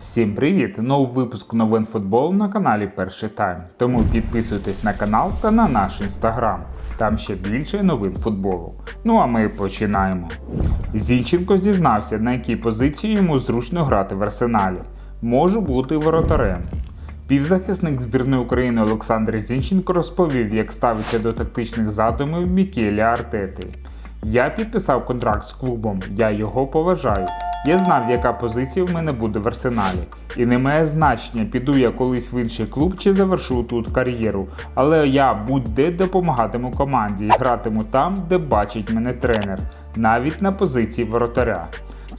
Всім привіт! Новий випуск новин футболу на каналі Перший Тайм. Тому підписуйтесь на канал та на наш інстаграм. Там ще більше новин футболу. Ну а ми починаємо. Зінченко зізнався, на якій позиції йому зручно грати в арсеналі. Може бути воротарем. Півзахисник збірної України Олександр Зінченко розповів, як ставиться до тактичних задумів Мікеля Артети. Я підписав контракт з клубом, я його поважаю. Я знав, яка позиція в мене буде в арсеналі. І не має значення, піду я колись в інший клуб чи завершу тут кар'єру. Але я будь-де допомагатиму команді і гратиму там, де бачить мене тренер, навіть на позиції воротаря.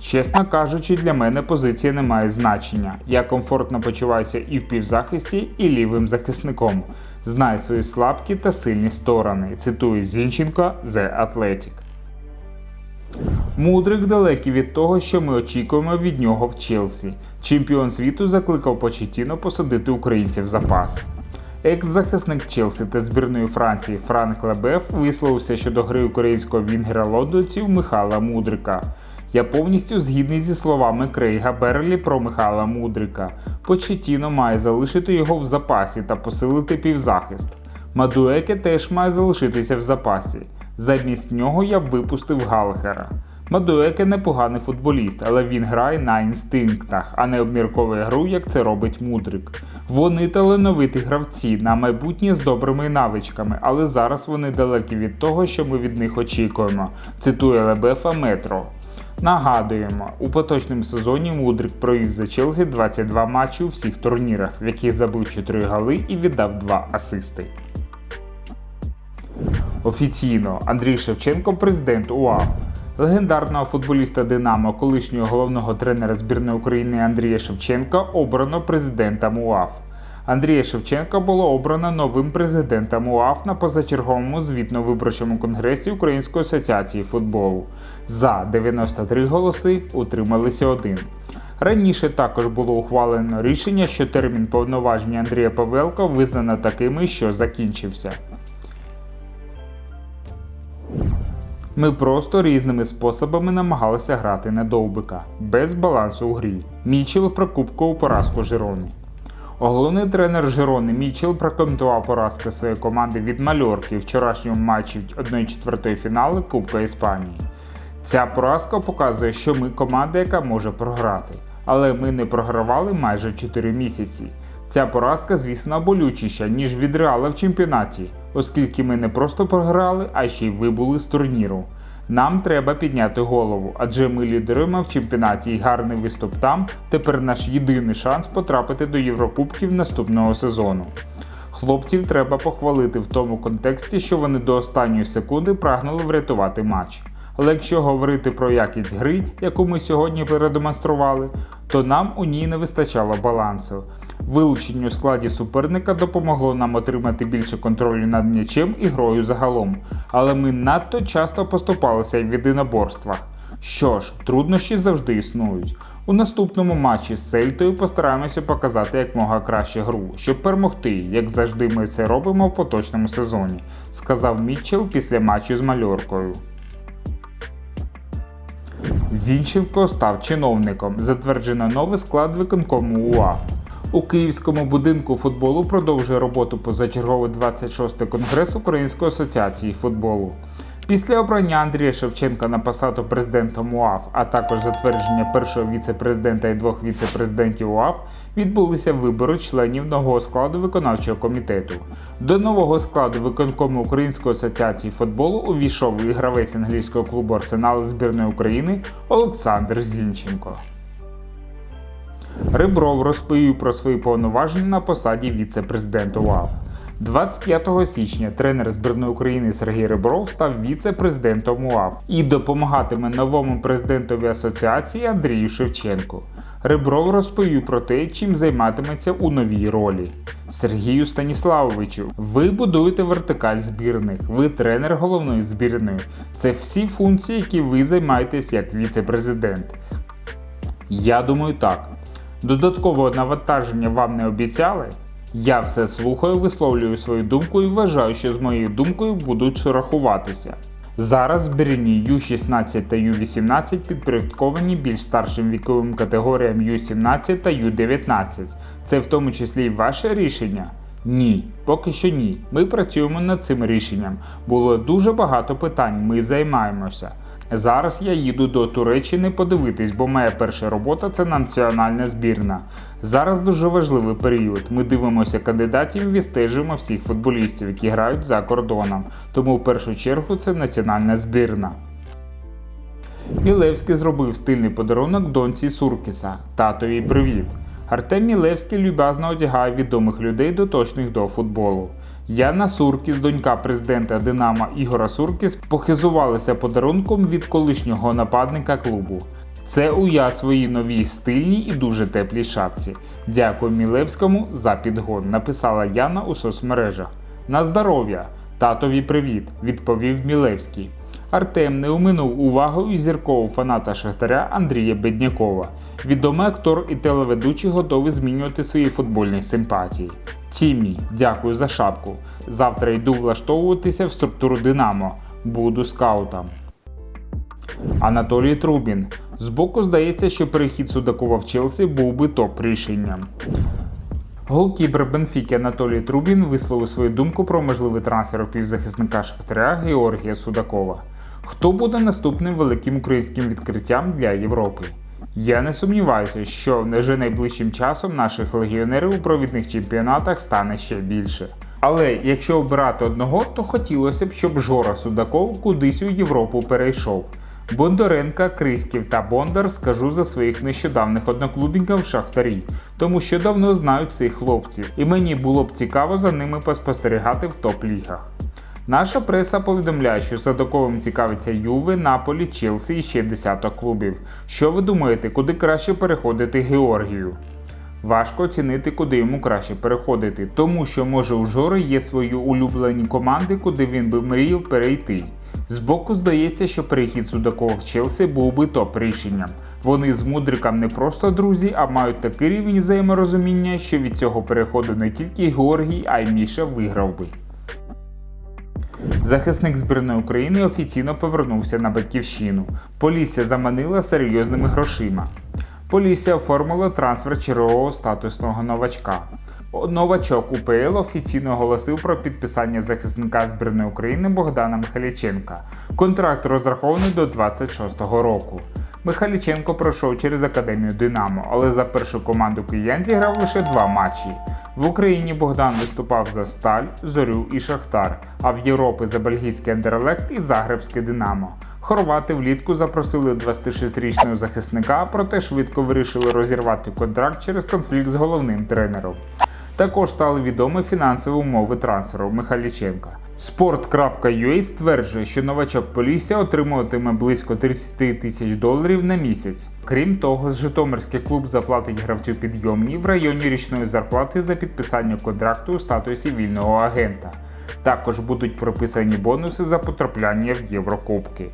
Чесно кажучи, для мене позиція не має значення. Я комфортно почуваюся і в півзахисті, і лівим захисником. Знаю свої слабкі та сильні сторони. Цитую Зінченко The Athletic. Мудрик далекий від того, що ми очікуємо від нього в Челсі. Чемпіон світу закликав Почетіно посадити українців в запас. Екс-захисник Челсі та збірної Франції Франк Лебеф висловився щодо гри українського вінгера лондонців Михайла Мудрика. Я повністю згідний зі словами Крейга Берлі про Михайла Мудрика. Почетіно має залишити його в запасі та посилити півзахист. Мадуеке теж має залишитися в запасі. Замість нього я б випустив Галхера. Мадуеке непоганий футболіст, але він грає на інстинктах, а не обмірковує гру, як це робить Мудрик. Вони талановиті гравці на майбутнє з добрими навичками, але зараз вони далекі від того, що ми від них очікуємо. Цитує Лебефа Метро. Нагадуємо, у поточному сезоні Мудрик провів за Челсі 22 матчі у всіх турнірах, в яких забив 4 голи і віддав 2 асисти. Офіційно Андрій Шевченко, президент УАФ. Легендарного футболіста Динамо, колишнього головного тренера збірної України Андрія Шевченка обрано президентом УАФ. Андрія Шевченка було обрано новим президентом УАФ на позачерговому звітно-виборчому конгресі Української асоціації футболу. За 93 голоси утрималися один. Раніше також було ухвалено рішення, що термін повноваження Андрія Павелка визнано такими, що закінчився. Ми просто різними способами намагалися грати на довбика, без балансу у грі. Мічел прокупкував поразку Жирони. Головний тренер Жирони Мічел прокоментував поразку своєї команди від Мальорки вчорашньому матчі 1-4 фіналу Кубка Іспанії. Ця поразка показує, що ми команда, яка може програти. Але ми не програвали майже 4 місяці. Ця поразка, звісно, болючіша, ніж від реала в чемпіонаті, оскільки ми не просто програли, а ще й вибули з турніру. Нам треба підняти голову, адже ми лідируємо в чемпіонаті і гарний виступ там тепер наш єдиний шанс потрапити до Єврокубків наступного сезону. Хлопців треба похвалити в тому контексті, що вони до останньої секунди прагнули врятувати матч. Але якщо говорити про якість гри, яку ми сьогодні передемонстрували, то нам у ній не вистачало балансу. Вилучення у складі суперника допомогло нам отримати більше контролю над м'ячем і грою загалом, але ми надто часто поступалися в єдиноборствах. Що ж, труднощі завжди існують. У наступному матчі з Сельтою постараємося показати якмога краще гру, щоб перемогти, як завжди ми це робимо в поточному сезоні, сказав Мітчел після матчу з Мальоркою. Зінченко став чиновником. Затверджено новий склад виконкому УА. У Київському будинку футболу продовжує роботу позачерговий 26-й конгрес Української асоціації футболу. Після обрання Андрія Шевченка на посаду президента УАФ, а також затвердження першого віце-президента і двох віце-президентів УАФ, відбулися вибори членів нового складу виконавчого комітету. До нового складу виконкому Української асоціації футболу увійшов і гравець англійського клубу Арсенал збірної України Олександр Зінченко. Рибров розповів про свої повноваження на посаді віце-президента УАФ. 25 січня тренер збірної України Сергій Рибров став віце-президентом УАФ і допомагатиме новому президентові асоціації Андрію Шевченку. Рибров розповів про те, чим займатиметься у новій ролі. Сергію Станіславовичу, ви будуєте вертикаль збірних, ви тренер головної збірної. Це всі функції, які ви займаєтесь як віце-президент. Я думаю так. Додаткового навантаження вам не обіцяли? Я все слухаю, висловлюю свою думку і вважаю, що з моєю думкою будуть рахуватися. Зараз збірні Ю-16 та Ю-18 підпорядковані більш старшим віковим категоріям Ю-17 та Ю-19. Це в тому числі й ваше рішення? Ні, поки що ні. Ми працюємо над цим рішенням. Було дуже багато питань, ми займаємося. Зараз я їду до Туреччини подивитись, бо моя перша робота це національна збірна. Зараз дуже важливий період. Ми дивимося кандидатів, відстежуємо всіх футболістів, які грають за кордоном. Тому в першу чергу це національна збірна. Мілевський зробив стильний подарунок доньці Суркіса. Татові привіт. Артем Мілевський люб'язно одягає відомих людей доточних до футболу. Яна Суркіс, донька президента Динамо Ігора Суркіс, похизувалися подарунком від колишнього нападника клубу. Це у я своїй новій стильній і дуже теплій шапці. Дякую Мілевському за підгон, написала Яна у соцмережах. На здоров'я! Татові привіт! відповів Мілевський. Артем не оминув увагою зіркового фаната Шахтаря Андрія Беднякова. Відомий актор і телеведучий готовий змінювати свої футбольні симпатії. Тімі, дякую за шапку. Завтра йду влаштовуватися в структуру Динамо. Буду скаутом. Анатолій Трубін. Збоку здається, що перехід Судакова в Челсі був би топ рішенням. Голкіпер Бенфіки Анатолій Трубін висловив свою думку про можливий трансфер півзахисника Шахтаря Георгія Судакова. Хто буде наступним великим українським відкриттям для Європи? Я не сумніваюся, що вже найближчим часом наших легіонерів у провідних чемпіонатах стане ще більше. Але якщо обирати одного, то хотілося б, щоб Жора Судаков кудись у Європу перейшов. Бондаренка, Криськів та Бондар скажу за своїх нещодавних одноклубників Шахтарі, тому що давно знаю цих хлопців, і мені було б цікаво за ними поспостерігати в топ-лігах. Наша преса повідомляє, що Садаковим цікавиться Юве, Наполі, Челсі і ще десяток клубів. Що ви думаєте, куди краще переходити Георгію? Важко оцінити, куди йому краще переходити, тому що може у Жори є свої улюблені команди, куди він би мріяв перейти. Збоку здається, що перехід Судакова в Челсі був би топ рішенням. Вони з Мудриком не просто друзі, а мають такий рівень взаєморозуміння, що від цього переходу не тільки Георгій, а й Міша виграв би. Захисник збірної України офіційно повернувся на батьківщину. Полісся заманила серйозними грошима. Полісся оформила трансфер чергового статусного новачка. Новачок УПЛ офіційно оголосив про підписання захисника збірної України Богдана Михайліченка. Контракт розрахований до 26-го року. Михайліченко пройшов через академію Динамо, але за першу команду киян зіграв лише два матчі. В Україні Богдан виступав за Сталь, Зорю і Шахтар, а в Європі за бельгійський Андерлект і Загребське Динамо. Хорвати влітку запросили 26-річного захисника, проте швидко вирішили розірвати контракт через конфлікт з головним тренером. Також стали відомі фінансові умови трансферу Михайліченка. Sport.ua стверджує, що новачок Полісся отримуватиме близько 30 тисяч доларів на місяць. Крім того, Житомирський клуб заплатить гравцю підйомні в районі річної зарплати за підписання контракту у статусі вільного агента. Також будуть прописані бонуси за потрапляння в Єврокубки.